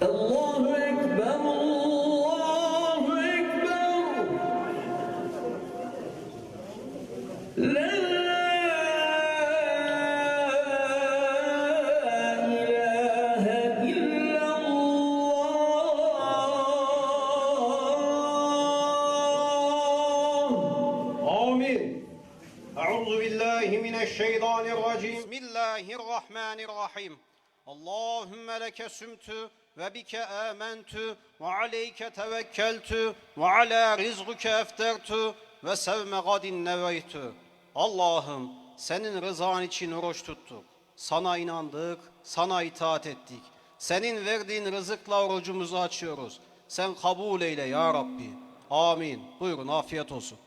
Allahu Ekber, Allahu Ekber. La ilahe illallah. Amin. Euzu billahi mineşşeytanirracim. Bismillahirrahmanirrahim. Allahümme leke sümtü ve bike âmentü ve aleyke tevekkeltü ve alâ rizguke eftertü ve sevme gadin neveytü. Allah'ım senin rızan için oruç tuttuk. Sana inandık, sana itaat ettik. Senin verdiğin rızıkla orucumuzu açıyoruz. Sen kabul eyle ya Rabbi. Amin. Buyurun afiyet olsun.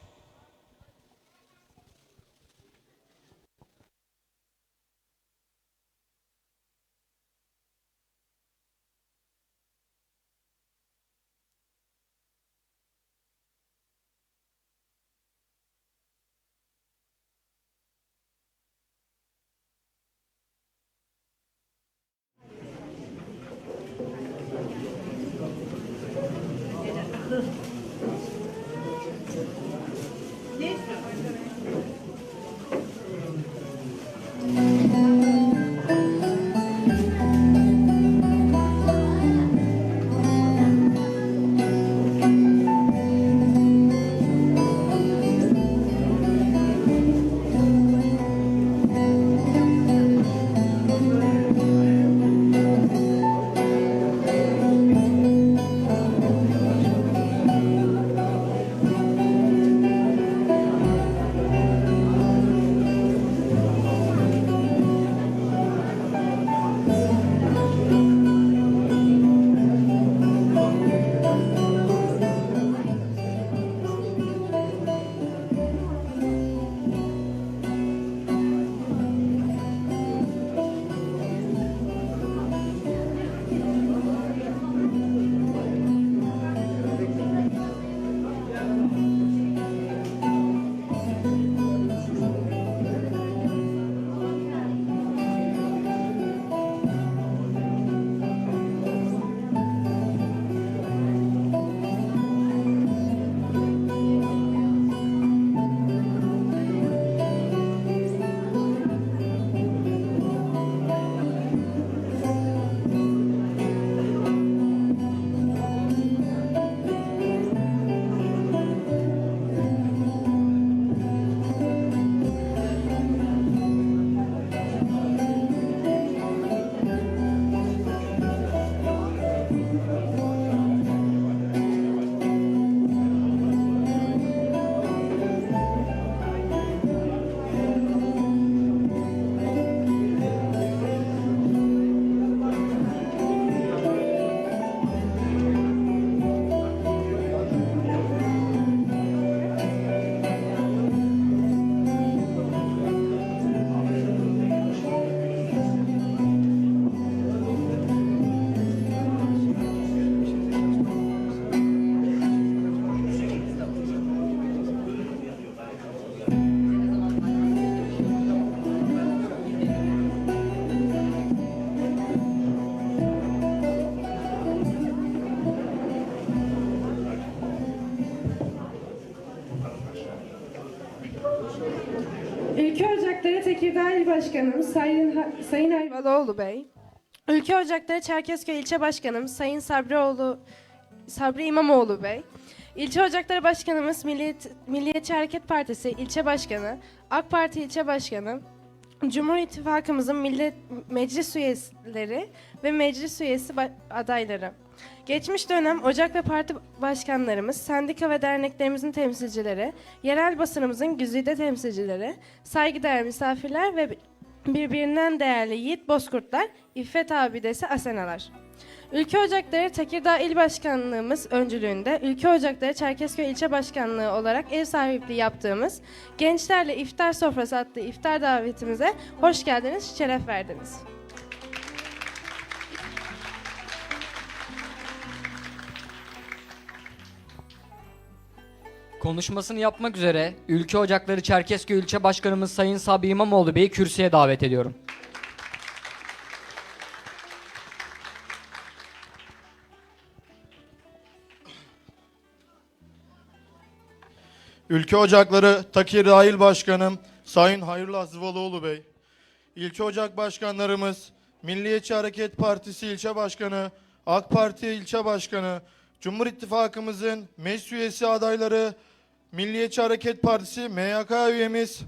Başkanımız Sayın, Ha- Sayın Ayvalıoğlu Bey, Ülke Ocakları Çerkezköy İlçe Başkanımız Sayın Sabrioğlu, Sabri İmamoğlu Bey, İlçe Ocakları Başkanımız Milliyet, Milliyetçi Hareket Partisi İlçe Başkanı, AK Parti İlçe Başkanı, Cumhur İttifakımızın millet, meclis üyeleri ve meclis üyesi adayları. Geçmiş dönem ocak ve parti başkanlarımız, sendika ve derneklerimizin temsilcileri, yerel basınımızın güzide temsilcileri, saygıdeğer misafirler ve birbirinden değerli yiğit bozkurtlar, İffet abidesi Asenalar. Ülke Ocakları Tekirdağ İl Başkanlığımız öncülüğünde Ülke Ocakları Çerkezköy İlçe Başkanlığı olarak ev sahipliği yaptığımız Gençlerle İftar Sofrası adlı iftar davetimize hoş geldiniz, şeref verdiniz. Konuşmasını yapmak üzere Ülke Ocakları Çerkezköy İlçe Başkanımız Sayın Sabri İmamoğlu Bey'i kürsüye davet ediyorum. Ülke Ocakları Takir Dahil Başkanım Sayın Hayırlı Azıvalıoğlu Bey, İlçe Ocak Başkanlarımız Milliyetçi Hareket Partisi İlçe Başkanı, AK Parti İlçe Başkanı, Cumhur İttifakımızın meclis üyesi adayları, Milliyetçi Hareket Partisi MYK üyemiz,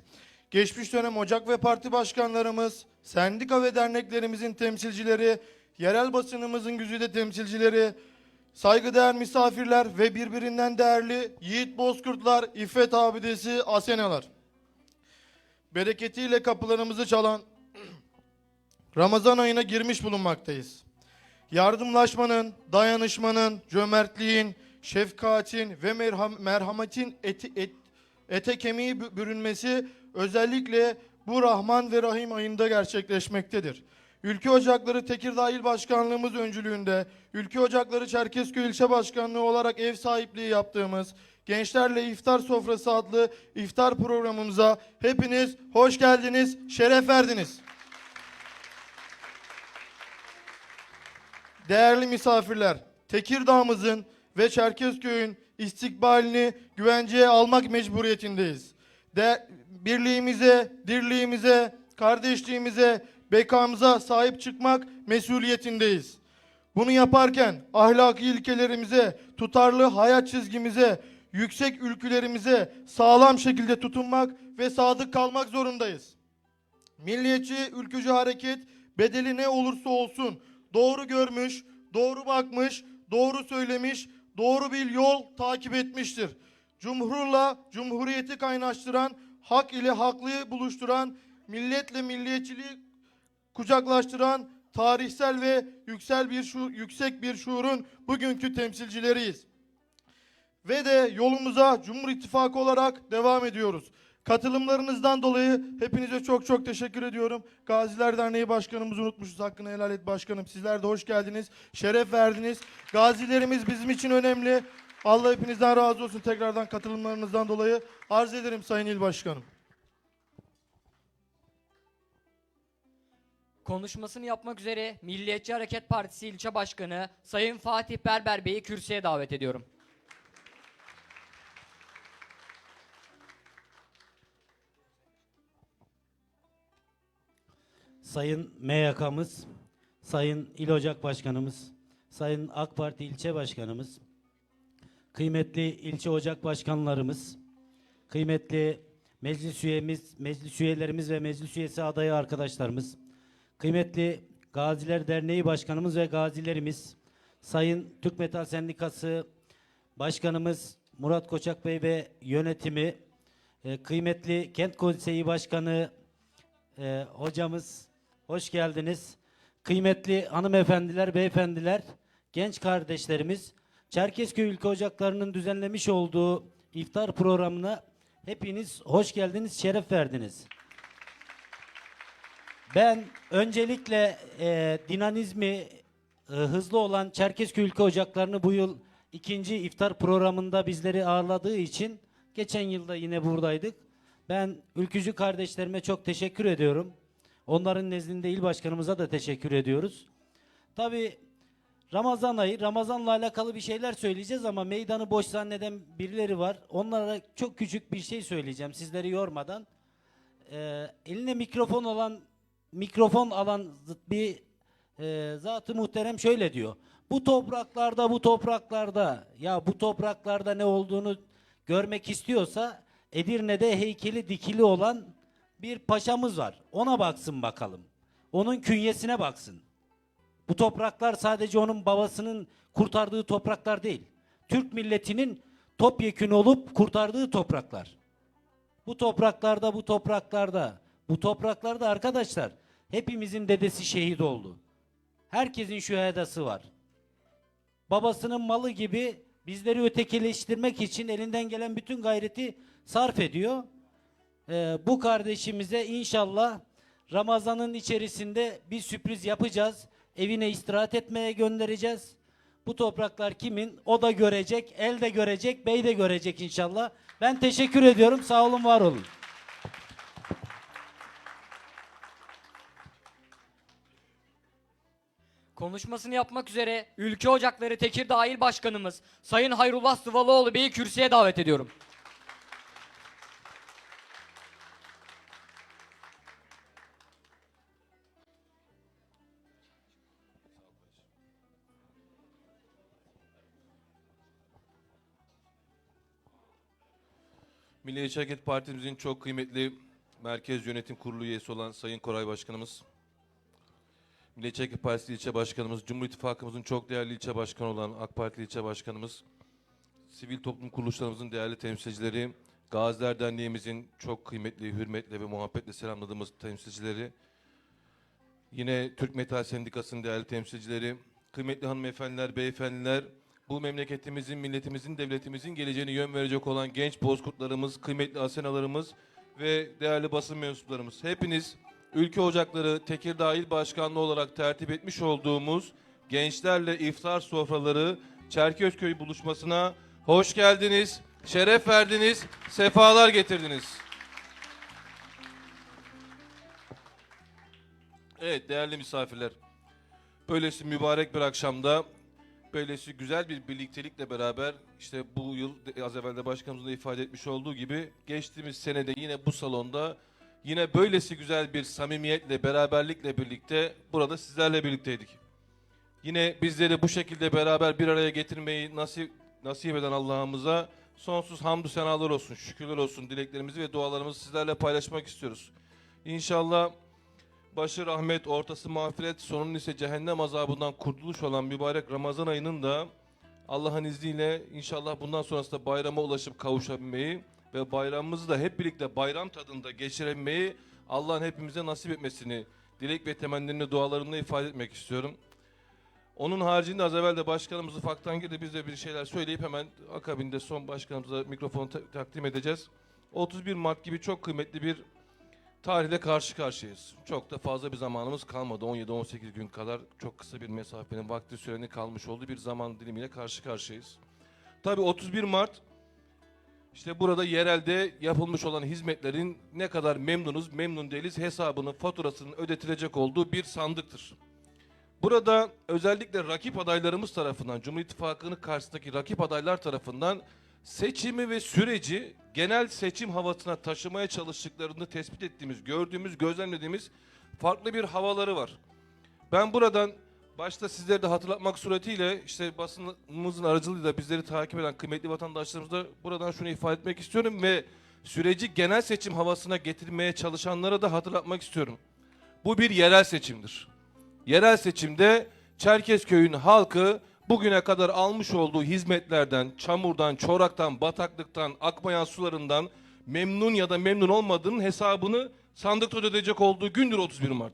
geçmiş dönem ocak ve parti başkanlarımız, sendika ve derneklerimizin temsilcileri, yerel basınımızın güzide temsilcileri, saygıdeğer misafirler ve birbirinden değerli yiğit bozkurtlar, iffet abidesi, asenalar. Bereketiyle kapılarımızı çalan Ramazan ayına girmiş bulunmaktayız. Yardımlaşmanın, dayanışmanın, cömertliğin, şefkatin ve merham- merhametin eti, et- ete kemiği bü- bürünmesi özellikle bu Rahman ve Rahim ayında gerçekleşmektedir. Ülke Ocakları Tekirdağ İl Başkanlığımız öncülüğünde Ülke Ocakları Çerkezköy İlçe Başkanlığı olarak ev sahipliği yaptığımız Gençlerle İftar Sofrası adlı iftar programımıza hepiniz hoş geldiniz, şeref verdiniz. Değerli misafirler, Tekirdağ'ımızın ve Çerkezköy'ün istikbalini güvenceye almak mecburiyetindeyiz. De birliğimize, dirliğimize, kardeşliğimize, bekamıza sahip çıkmak mesuliyetindeyiz. Bunu yaparken ahlaki ilkelerimize, tutarlı hayat çizgimize, yüksek ülkülerimize sağlam şekilde tutunmak ve sadık kalmak zorundayız. Milliyetçi ülkücü hareket bedeli ne olursa olsun doğru görmüş, doğru bakmış, doğru söylemiş, doğru bir yol takip etmiştir. Cumhurla cumhuriyeti kaynaştıran, hak ile haklıyı buluşturan, milletle milliyetçiliği kucaklaştıran tarihsel ve yüksel bir şu, yüksek bir şuurun bugünkü temsilcileriyiz. Ve de yolumuza Cumhur İttifakı olarak devam ediyoruz. Katılımlarınızdan dolayı hepinize çok çok teşekkür ediyorum. Gaziler Derneği Başkanımızı unutmuşuz. Hakkını helal et başkanım. Sizler de hoş geldiniz. Şeref verdiniz. Gazilerimiz bizim için önemli. Allah hepinizden razı olsun tekrardan katılımlarınızdan dolayı. Arz ederim Sayın İl Başkanım. Konuşmasını yapmak üzere Milliyetçi Hareket Partisi ilçe başkanı Sayın Fatih Berber Bey'i kürsüye davet ediyorum. Sayın MYK'mız, Sayın İl Ocak Başkanımız, Sayın AK Parti İlçe Başkanımız, kıymetli ilçe ocak başkanlarımız, kıymetli meclis üyemiz, meclis üyelerimiz ve meclis üyesi adayı arkadaşlarımız, kıymetli Gaziler Derneği Başkanımız ve gazilerimiz, Sayın Türk Metal Sendikası Başkanımız Murat Koçak Bey ve yönetimi, e, kıymetli Kent Konseyi Başkanı ee, hocamız hoş geldiniz. Kıymetli hanımefendiler, beyefendiler, genç kardeşlerimiz, Çerkezköy Ülke Ocakları'nın düzenlemiş olduğu iftar programına hepiniz hoş geldiniz, şeref verdiniz. Ben öncelikle e, dinamizmi e, hızlı olan Çerkezköy Ülke Ocakları'nı bu yıl ikinci iftar programında bizleri ağırladığı için geçen yılda yine buradaydık. Ben ülkücü kardeşlerime çok teşekkür ediyorum. Onların nezdinde il başkanımıza da teşekkür ediyoruz. Tabi Ramazan ayı, Ramazan'la alakalı bir şeyler söyleyeceğiz ama meydanı boş zanneden birileri var. Onlara çok küçük bir şey söyleyeceğim sizleri yormadan. Ee, eline mikrofon olan, mikrofon alan bir e, zatı muhterem şöyle diyor. Bu topraklarda, bu topraklarda, ya bu topraklarda ne olduğunu görmek istiyorsa Edirne'de heykeli dikili olan bir paşamız var. Ona baksın bakalım. Onun künyesine baksın. Bu topraklar sadece onun babasının kurtardığı topraklar değil. Türk milletinin topyekün olup kurtardığı topraklar. Bu topraklarda, bu topraklarda, bu topraklarda arkadaşlar hepimizin dedesi şehit oldu. Herkesin şühedası var. Babasının malı gibi bizleri ötekileştirmek için elinden gelen bütün gayreti sarf ediyor. Ee, bu kardeşimize inşallah Ramazan'ın içerisinde bir sürpriz yapacağız. Evine istirahat etmeye göndereceğiz. Bu topraklar kimin? O da görecek, el de görecek, bey de görecek inşallah. Ben teşekkür ediyorum. Sağ olun, var olun. Konuşmasını yapmak üzere Ülke Ocakları Tekirdağ İl Başkanımız Sayın Hayrullah Sıvalıoğlu Bey'i kürsüye davet ediyorum. Milliyetçi Hareket Partimizin çok kıymetli Merkez Yönetim Kurulu üyesi olan Sayın Koray Başkanımız, Milliyetçi Hareket Partisi ilçe başkanımız, Cumhur İttifakımızın çok değerli ilçe başkanı olan AK Parti ilçe başkanımız, sivil toplum kuruluşlarımızın değerli temsilcileri, Gaziler Derneğimizin çok kıymetli, hürmetle ve muhabbetle selamladığımız temsilcileri, yine Türk Metal Sendikası'nın değerli temsilcileri, kıymetli hanımefendiler, beyefendiler, bu memleketimizin, milletimizin, devletimizin geleceğine yön verecek olan genç bozkurtlarımız, kıymetli asenalarımız ve değerli basın mensuplarımız. Hepiniz Ülke Ocakları Tekirdağ İl Başkanlığı olarak tertip etmiş olduğumuz gençlerle iftar sofraları Çerkezköy buluşmasına hoş geldiniz, şeref verdiniz, sefalar getirdiniz. Evet değerli misafirler. Böylesi mübarek bir akşamda böylesi güzel bir birliktelikle beraber işte bu yıl az evvel de başkanımızın da ifade etmiş olduğu gibi geçtiğimiz senede yine bu salonda yine böylesi güzel bir samimiyetle, beraberlikle birlikte burada sizlerle birlikteydik. Yine bizleri bu şekilde beraber bir araya getirmeyi nasip, nasip eden Allah'ımıza sonsuz hamdü senalar olsun, şükürler olsun dileklerimizi ve dualarımızı sizlerle paylaşmak istiyoruz. İnşallah başı rahmet, ortası mağfiret, sonun ise cehennem azabından kurtuluş olan mübarek Ramazan ayının da Allah'ın izniyle inşallah bundan sonrasında bayrama ulaşıp kavuşabilmeyi ve bayramımızı da hep birlikte bayram tadında geçirebilmeyi Allah'ın hepimize nasip etmesini dilek ve temennilerini dualarımla ifade etmek istiyorum. Onun haricinde az evvel de başkanımız ufaktan girdi. Biz de bir şeyler söyleyip hemen akabinde son başkanımıza mikrofonu ta- takdim edeceğiz. 31 Mart gibi çok kıymetli bir tarihle karşı karşıyayız. Çok da fazla bir zamanımız kalmadı. 17-18 gün kadar çok kısa bir mesafenin vakti sürenin kalmış olduğu bir zaman dilimiyle karşı karşıyayız. Tabii 31 Mart işte burada yerelde yapılmış olan hizmetlerin ne kadar memnunuz, memnun değiliz hesabının, faturasının ödetilecek olduğu bir sandıktır. Burada özellikle rakip adaylarımız tarafından, Cumhur İttifakı'nın karşısındaki rakip adaylar tarafından seçimi ve süreci genel seçim havasına taşımaya çalıştıklarını tespit ettiğimiz, gördüğümüz, gözlemlediğimiz farklı bir havaları var. Ben buradan başta sizleri de hatırlatmak suretiyle işte basınımızın aracılığıyla bizleri takip eden kıymetli vatandaşlarımıza buradan şunu ifade etmek istiyorum ve süreci genel seçim havasına getirmeye çalışanlara da hatırlatmak istiyorum. Bu bir yerel seçimdir. Yerel seçimde Çerkezköy'ün halkı bugüne kadar almış olduğu hizmetlerden, çamurdan, çoraktan, bataklıktan, akmayan sularından memnun ya da memnun olmadığının hesabını sandıkta ödeyecek olduğu gündür 31 Mart.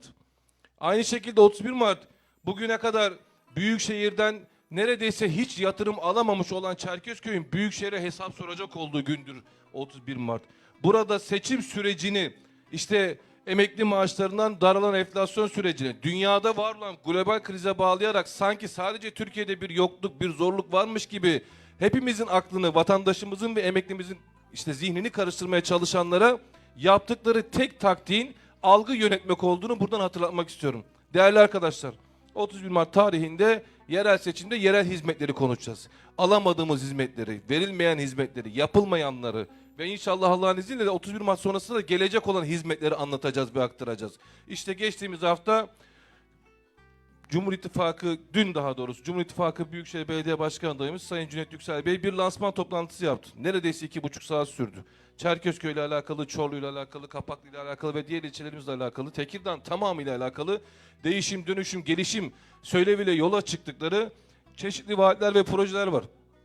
Aynı şekilde 31 Mart bugüne kadar Büyükşehir'den neredeyse hiç yatırım alamamış olan Çerkezköy'ün Büyükşehir'e hesap soracak olduğu gündür 31 Mart. Burada seçim sürecini işte emekli maaşlarından daralan enflasyon sürecini dünyada var olan global krize bağlayarak sanki sadece Türkiye'de bir yokluk, bir zorluk varmış gibi hepimizin aklını, vatandaşımızın ve emeklimizin işte zihnini karıştırmaya çalışanlara yaptıkları tek taktiğin algı yönetmek olduğunu buradan hatırlatmak istiyorum. Değerli arkadaşlar, 31 Mart tarihinde yerel seçimde yerel hizmetleri konuşacağız. Alamadığımız hizmetleri, verilmeyen hizmetleri, yapılmayanları ve inşallah Allah'ın izniyle de 31 Mart sonrasında da gelecek olan hizmetleri anlatacağız ve aktaracağız. İşte geçtiğimiz hafta Cumhur İttifakı, dün daha doğrusu Cumhur İttifakı Büyükşehir Belediye Başkanı adayımız Sayın Cüneyt Yüksel Bey bir lansman toplantısı yaptı. Neredeyse iki buçuk saat sürdü. Çerkezköy ile alakalı, Çorlu ile alakalı, Kapaklı ile alakalı ve diğer ilçelerimizle alakalı, Tekirdağ tamamıyla alakalı değişim, dönüşüm, gelişim söyleviyle yola çıktıkları çeşitli vaatler ve projeler var.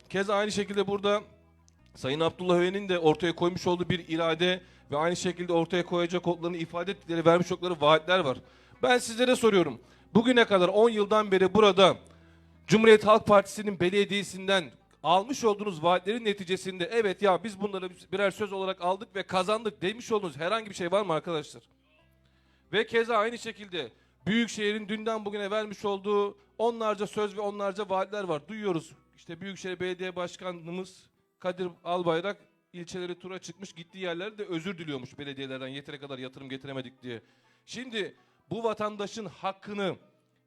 Keza aynı şekilde burada Sayın Abdullah Öğen'in de ortaya koymuş olduğu bir irade ve aynı şekilde ortaya koyacak olduklarını ifade ettikleri, vermiş oldukları vaatler var. Ben sizlere soruyorum. Bugüne kadar 10 yıldan beri burada Cumhuriyet Halk Partisi'nin belediyesinden almış olduğunuz vaatlerin neticesinde evet ya biz bunları birer söz olarak aldık ve kazandık demiş olduğunuz herhangi bir şey var mı arkadaşlar? Ve keza aynı şekilde Büyükşehir'in dünden bugüne vermiş olduğu onlarca söz ve onlarca vaatler var. Duyuyoruz. İşte Büyükşehir Belediye Başkanımız Kadir Albayrak ilçeleri tura çıkmış gittiği yerlerde özür diliyormuş belediyelerden yeteri kadar yatırım getiremedik diye. Şimdi bu vatandaşın hakkını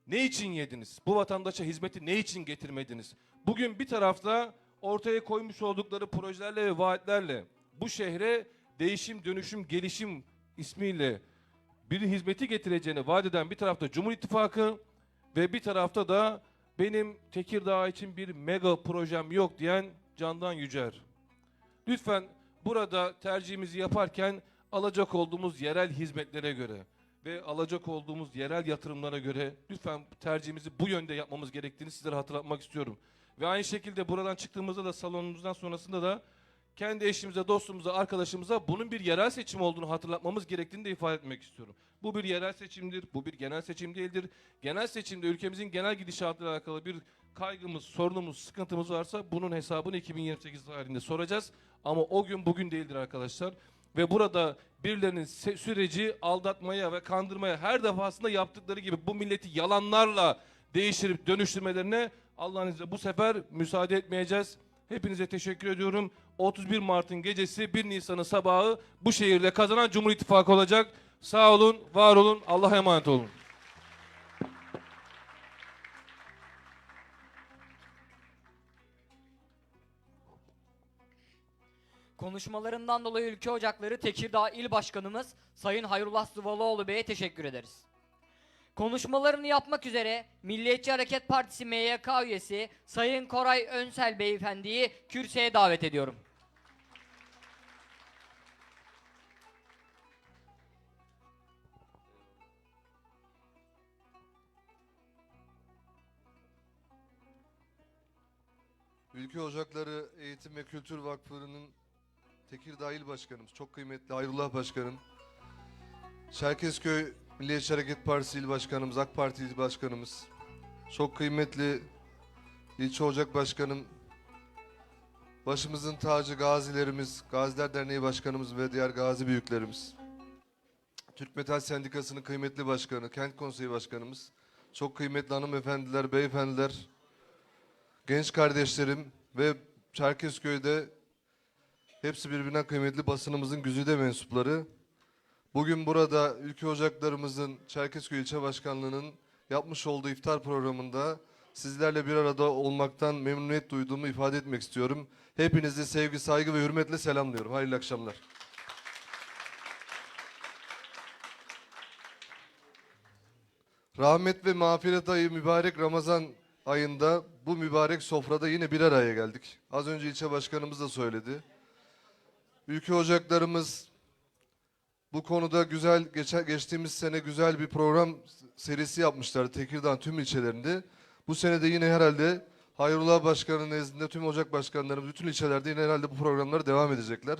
ne için yediniz? Bu vatandaşa hizmeti ne için getirmediniz? Bugün bir tarafta ortaya koymuş oldukları projelerle ve vaatlerle bu şehre değişim, dönüşüm, gelişim ismiyle bir hizmeti getireceğini vaat eden bir tarafta Cumhur İttifakı ve bir tarafta da benim Tekirdağ için bir mega projem yok diyen Candan Yücer. Lütfen burada tercihimizi yaparken alacak olduğumuz yerel hizmetlere göre ve alacak olduğumuz yerel yatırımlara göre lütfen tercihimizi bu yönde yapmamız gerektiğini sizlere hatırlatmak istiyorum. Ve aynı şekilde buradan çıktığımızda da salonumuzdan sonrasında da kendi eşimize, dostumuza, arkadaşımıza bunun bir yerel seçim olduğunu hatırlatmamız gerektiğini de ifade etmek istiyorum. Bu bir yerel seçimdir, bu bir genel seçim değildir. Genel seçimde ülkemizin genel gidişatıyla alakalı bir kaygımız, sorunumuz, sıkıntımız varsa bunun hesabını 2028 tarihinde soracağız. Ama o gün bugün değildir arkadaşlar. Ve burada birilerinin süreci aldatmaya ve kandırmaya her defasında yaptıkları gibi bu milleti yalanlarla değiştirip dönüştürmelerine Allah'ın izniyle bu sefer müsaade etmeyeceğiz. Hepinize teşekkür ediyorum. 31 Mart'ın gecesi 1 Nisan'ın sabahı bu şehirde kazanan Cumhur İttifakı olacak. Sağ olun, var olun, Allah'a emanet olun. Konuşmalarından dolayı Ülke Ocakları Tekirdağ İl Başkanımız Sayın Hayrullah Sıvalıoğlu Bey'e teşekkür ederiz. Konuşmalarını yapmak üzere Milliyetçi Hareket Partisi MYK üyesi Sayın Koray Önsel Beyefendi'yi kürsüye davet ediyorum. Ülke Ocakları Eğitim ve Kültür Vakfı'nın Tekirdağ İl Başkanımız, çok kıymetli Hayrullah Başkanım, Çerkezköy Milliyetçi Hareket Partisi İl Başkanımız, AK Parti İl Başkanımız, çok kıymetli İlçe Ocak Başkanım, başımızın tacı gazilerimiz, Gaziler Derneği Başkanımız ve diğer gazi büyüklerimiz, Türk Metal Sendikası'nın kıymetli başkanı, Kent Konseyi Başkanımız, çok kıymetli hanımefendiler, beyefendiler, genç kardeşlerim ve Çerkezköy'de hepsi birbirinden kıymetli basınımızın güzide mensupları. Bugün burada ülke ocaklarımızın Çerkezköy İlçe Başkanlığı'nın yapmış olduğu iftar programında sizlerle bir arada olmaktan memnuniyet duyduğumu ifade etmek istiyorum. Hepinizi sevgi, saygı ve hürmetle selamlıyorum. Hayırlı akşamlar. Rahmet ve mağfiret ayı mübarek Ramazan ayında bu mübarek sofrada yine bir araya geldik. Az önce ilçe başkanımız da söyledi. Ülke ocaklarımız bu konuda güzel geçen, geçtiğimiz sene güzel bir program serisi yapmışlar Tekirdağ tüm ilçelerinde. Bu sene de yine herhalde Hayrullah Başkanı'nın nezdinde tüm ocak başkanlarımız bütün ilçelerde yine herhalde bu programlar devam edecekler.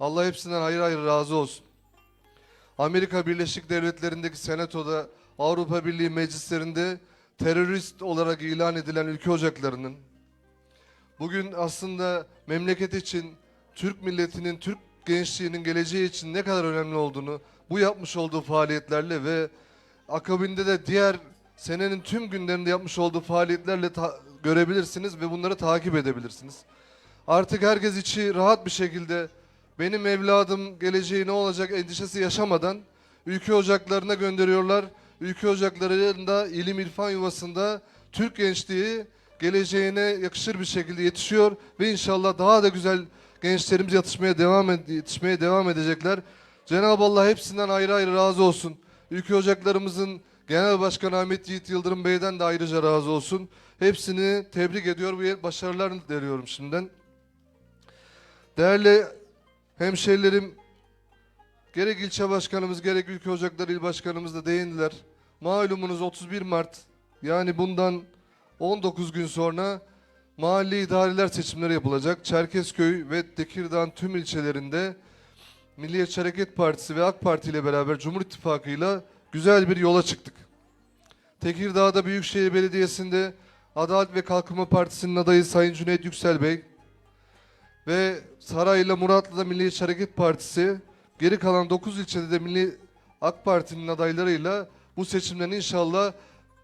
Allah hepsinden hayır hayır razı olsun. Amerika Birleşik Devletleri'ndeki senatoda Avrupa Birliği meclislerinde terörist olarak ilan edilen ülke ocaklarının bugün aslında memleket için Türk milletinin, Türk gençliğinin geleceği için ne kadar önemli olduğunu bu yapmış olduğu faaliyetlerle ve akabinde de diğer senenin tüm günlerinde yapmış olduğu faaliyetlerle görebilirsiniz ve bunları takip edebilirsiniz. Artık herkes içi rahat bir şekilde benim evladım geleceği ne olacak endişesi yaşamadan ülke ocaklarına gönderiyorlar. Ülke ocaklarında ilim irfan yuvasında Türk gençliği geleceğine yakışır bir şekilde yetişiyor ve inşallah daha da güzel gençlerimiz yetişmeye devam ed- yetişmeye devam edecekler. Cenab-ı Allah hepsinden ayrı ayrı razı olsun. Ülke ocaklarımızın Genel Başkanı Ahmet Yiğit Yıldırım Bey'den de ayrıca razı olsun. Hepsini tebrik ediyor ve başarılar diliyorum şimdiden. Değerli hemşehrilerim, gerek ilçe başkanımız gerek ülke ocakları il başkanımız da değindiler. Malumunuz 31 Mart yani bundan 19 gün sonra mahalli idareler seçimleri yapılacak. Çerkezköy ve Tekirdağ tüm ilçelerinde Milliyetçi Hareket Partisi ve AK Parti ile beraber Cumhur İttifakı'yla güzel bir yola çıktık. Tekirdağ'da Büyükşehir Belediyesi'nde Adalet ve Kalkınma Partisi'nin adayı Sayın Cüneyt Yüksel Bey ve Saraylı Muratlı'da Milliyetçi Hareket Partisi, geri kalan 9 ilçede de Milli AK Parti'nin adaylarıyla bu seçimden inşallah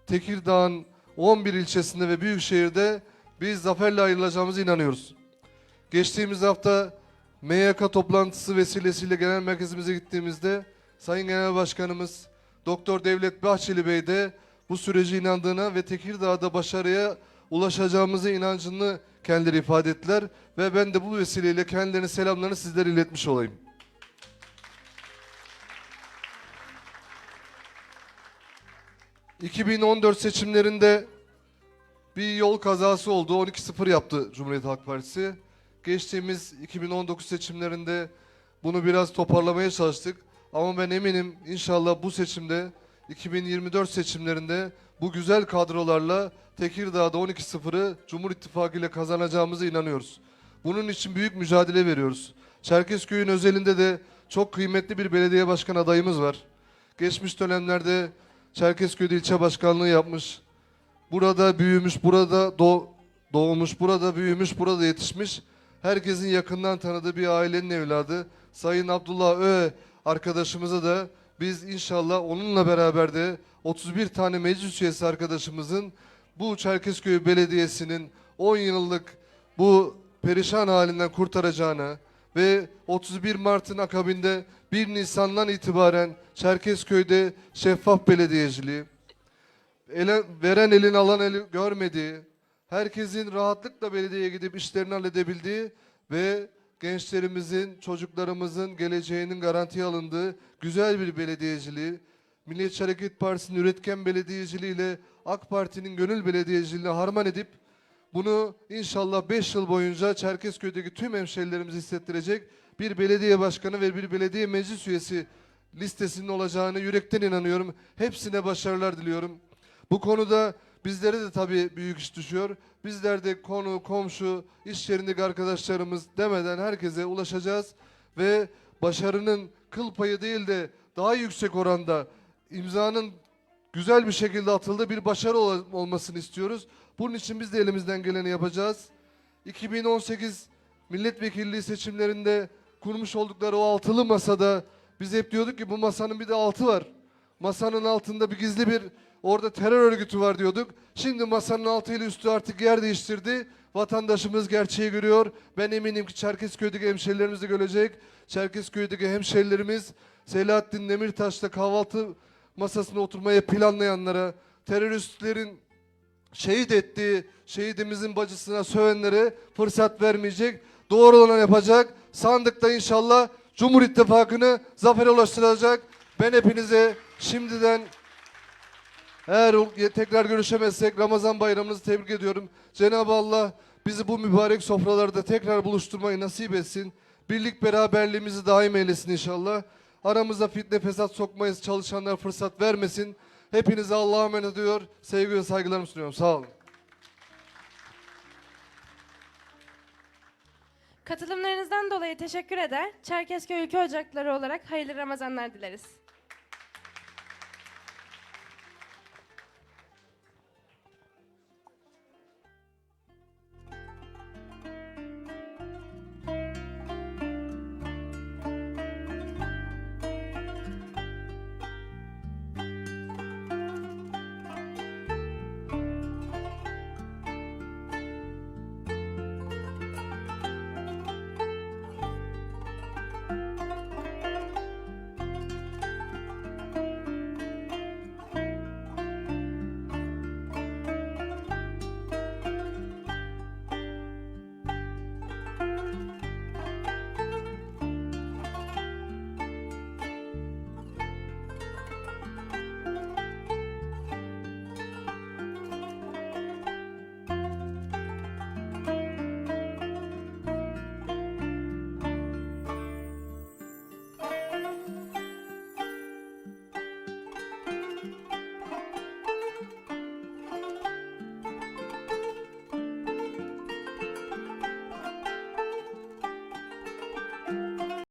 Tekirdağ'ın 11 ilçesinde ve Büyükşehir'de biz zaferle ayrılacağımıza inanıyoruz. Geçtiğimiz hafta MYK toplantısı vesilesiyle genel merkezimize gittiğimizde Sayın Genel Başkanımız Doktor Devlet Bahçeli Bey de bu sürece inandığına ve Tekirdağ'da başarıya ulaşacağımızı inancını kendileri ifade ettiler ve ben de bu vesileyle kendilerine selamlarını sizlere iletmiş olayım. ...2014 seçimlerinde bir yol kazası oldu. 12-0 yaptı Cumhuriyet Halk Partisi. Geçtiğimiz 2019 seçimlerinde bunu biraz toparlamaya çalıştık. Ama ben eminim inşallah bu seçimde 2024 seçimlerinde bu güzel kadrolarla Tekirdağ'da 12-0'ı Cumhur İttifakı ile kazanacağımıza inanıyoruz. Bunun için büyük mücadele veriyoruz. Çerkezköy'ün özelinde de çok kıymetli bir belediye başkan adayımız var. Geçmiş dönemlerde Çerkezköy'de ilçe başkanlığı yapmış. Burada büyümüş, burada doğ- doğmuş, burada büyümüş, burada yetişmiş. Herkesin yakından tanıdığı bir ailenin evladı. Sayın Abdullah Ö arkadaşımıza da biz inşallah onunla beraber de 31 tane meclis üyesi arkadaşımızın bu Çerkezköy Belediyesi'nin 10 yıllık bu perişan halinden kurtaracağına ve 31 Mart'ın akabinde 1 Nisan'dan itibaren Çerkezköy'de şeffaf belediyeciliği, ele, veren elin alan eli görmediği, herkesin rahatlıkla belediyeye gidip işlerini halledebildiği ve gençlerimizin, çocuklarımızın geleceğinin garantiye alındığı güzel bir belediyeciliği, Milliyetçi Hareket Partisi'nin üretken belediyeciliğiyle AK Parti'nin gönül belediyeciliğini harman edip bunu inşallah 5 yıl boyunca Çerkezköy'deki tüm hemşehrilerimizi hissettirecek bir belediye başkanı ve bir belediye meclis üyesi listesinin olacağını yürekten inanıyorum. Hepsine başarılar diliyorum. Bu konuda bizlere de tabii büyük iş düşüyor. Bizler de konu, komşu, iş yerindeki arkadaşlarımız demeden herkese ulaşacağız ve başarının kıl payı değil de daha yüksek oranda imzanın güzel bir şekilde atıldığı bir başarı ol- olmasını istiyoruz. Bunun için biz de elimizden geleni yapacağız. 2018 milletvekilliği seçimlerinde kurmuş oldukları o altılı masada biz hep diyorduk ki bu masanın bir de altı var. Masanın altında bir gizli bir orada terör örgütü var diyorduk. Şimdi masanın altı ile üstü artık yer değiştirdi. Vatandaşımız gerçeği görüyor. Ben eminim ki Çerkezköy'deki hemşerilerimiz de görecek. Çerkezköy'deki hemşerilerimiz Selahattin Demirtaş'ta kahvaltı masasına oturmaya planlayanlara, teröristlerin şehit ettiği şehidimizin bacısına sövenlere fırsat vermeyecek. Doğru olanı yapacak. Sandıkta inşallah Cumhur İttifakı'nı zafere ulaştıracak. Ben hepinize şimdiden eğer tekrar görüşemezsek Ramazan bayramınızı tebrik ediyorum. Cenab-ı Allah bizi bu mübarek sofralarda tekrar buluşturmayı nasip etsin. Birlik beraberliğimizi daim eylesin inşallah. Aramıza fitne fesat sokmayız, çalışanlara fırsat vermesin. Hepinize Allah'a emanet ediyor. Sevgi ve saygılarımı sunuyorum. Sağ olun. Katılımlarınızdan dolayı teşekkür eder. Çerkezköy Ülke Ocakları olarak hayırlı Ramazanlar dileriz.